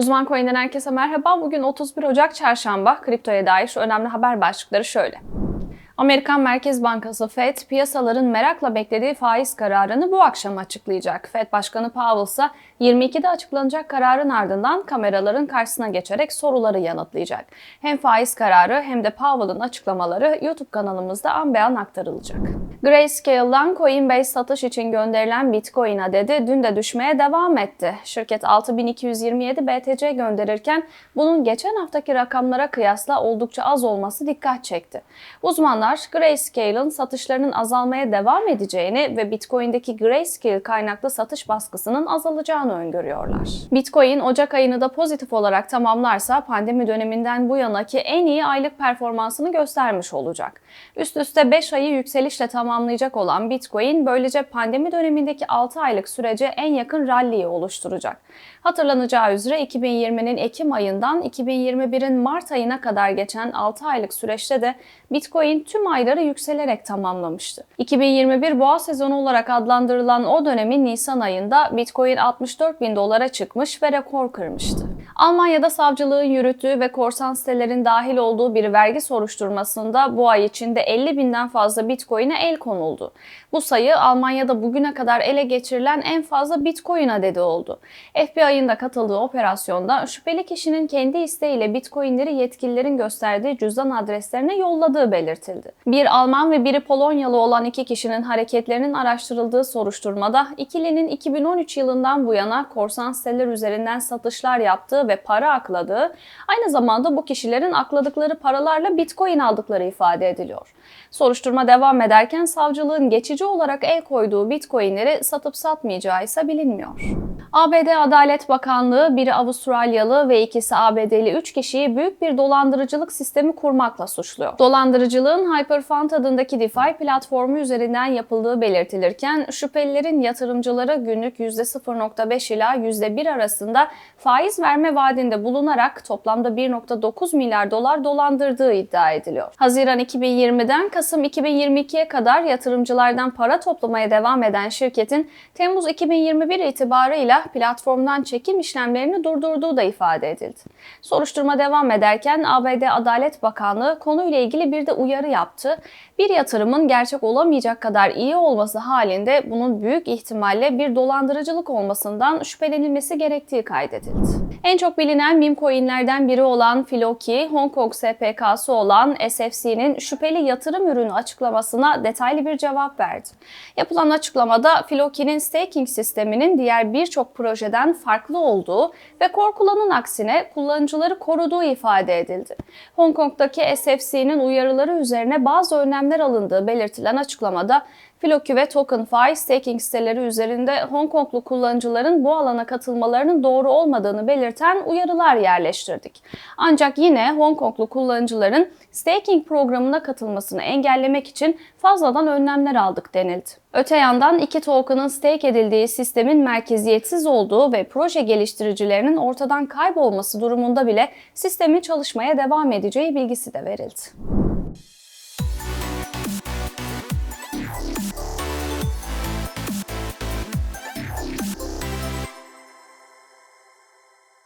Uzman Coin'den herkese merhaba. Bugün 31 Ocak Çarşamba. Kriptoya dair şu önemli haber başlıkları şöyle. Amerikan Merkez Bankası Fed, piyasaların merakla beklediği faiz kararını bu akşam açıklayacak. Fed Başkanı Powell ise 22'de açıklanacak kararın ardından kameraların karşısına geçerek soruları yanıtlayacak. Hem faiz kararı hem de Powell'ın açıklamaları YouTube kanalımızda an be an aktarılacak. Grayscale'dan Coinbase satış için gönderilen Bitcoin adedi dün de düşmeye devam etti. Şirket 6227 BTC gönderirken bunun geçen haftaki rakamlara kıyasla oldukça az olması dikkat çekti. Uzmanlar Grayscale'ın satışlarının azalmaya devam edeceğini ve Bitcoin'deki Grayscale kaynaklı satış baskısının azalacağını öngörüyorlar. Bitcoin Ocak ayını da pozitif olarak tamamlarsa pandemi döneminden bu yanaki en iyi aylık performansını göstermiş olacak. Üst üste 5 ayı yükselişle tamamlayacak olan Bitcoin böylece pandemi dönemindeki 6 aylık sürece en yakın rally'yi oluşturacak. Hatırlanacağı üzere 2020'nin Ekim ayından 2021'in Mart ayına kadar geçen 6 aylık süreçte de Bitcoin tüm ayları yükselerek tamamlamıştı. 2021 boğa sezonu olarak adlandırılan o dönemin Nisan ayında Bitcoin 64 bin dolara çıkmış ve rekor kırmıştı. Almanya'da savcılığın yürüttüğü ve korsan sitelerin dahil olduğu bir vergi soruşturmasında bu ay içinde 50 binden fazla Bitcoin'e el konuldu. Bu sayı Almanya'da bugüne kadar ele geçirilen en fazla Bitcoin adedi oldu. FBI'ın da katıldığı operasyonda şüpheli kişinin kendi isteğiyle Bitcoin'leri yetkililerin gösterdiği cüzdan adreslerine yolladığı belirtildi. Bir Alman ve biri Polonyalı olan iki kişinin hareketlerinin araştırıldığı soruşturmada ikilinin 2013 yılından bu yana korsan siteler üzerinden satışlar yaptığı ve para akladığı, aynı zamanda bu kişilerin akladıkları paralarla Bitcoin aldıkları ifade ediliyor. Soruşturma devam ederken savcılığın geçici olarak el koyduğu Bitcoin'leri satıp satmayacağı ise bilinmiyor. ABD Adalet Bakanlığı biri Avustralyalı ve ikisi ABD'li 3 kişiyi büyük bir dolandırıcılık sistemi kurmakla suçluyor. Dolandırıcılığın Hyperfund adındaki DeFi platformu üzerinden yapıldığı belirtilirken şüphelilerin yatırımcılara günlük %0.5 ila %1 arasında faiz verme vaadinde bulunarak toplamda 1.9 milyar dolar dolandırdığı iddia ediliyor. Haziran 2020'den Kasım 2022'ye kadar yatırımcılardan para toplamaya devam eden şirketin Temmuz 2021 itibarıyla platformdan çekim işlemlerini durdurduğu da ifade edildi. Soruşturma devam ederken ABD Adalet Bakanlığı konuyla ilgili bir de uyarı yaptı. Bir yatırımın gerçek olamayacak kadar iyi olması halinde bunun büyük ihtimalle bir dolandırıcılık olmasından şüphelenilmesi gerektiği kaydedildi. En çok bilinen meme coinlerden biri olan Floki, Hong Kong SPK'sı olan SFC'nin şüpheli yatırım ürünü açıklamasına detaylı bir cevap verdi. Yapılan açıklamada Floki'nin staking sisteminin diğer birçok projeden farklı olduğu ve korkulanın aksine kullanıcıları koruduğu ifade edildi. Hong Kong'daki SFC'nin uyarıları üzerine bazı önlemler alındığı belirtilen açıklamada Floki ve TokenFi staking siteleri üzerinde Hong Konglu kullanıcıların bu alana katılmalarının doğru olmadığını belirten uyarılar yerleştirdik. Ancak yine Hong Konglu kullanıcıların staking programına katılmasını engellemek için fazladan önlemler aldık denildi. Öte yandan iki token'ın stake edildiği sistemin merkeziyetsiz olduğu ve proje geliştiricilerinin ortadan kaybolması durumunda bile sistemin çalışmaya devam edeceği bilgisi de verildi.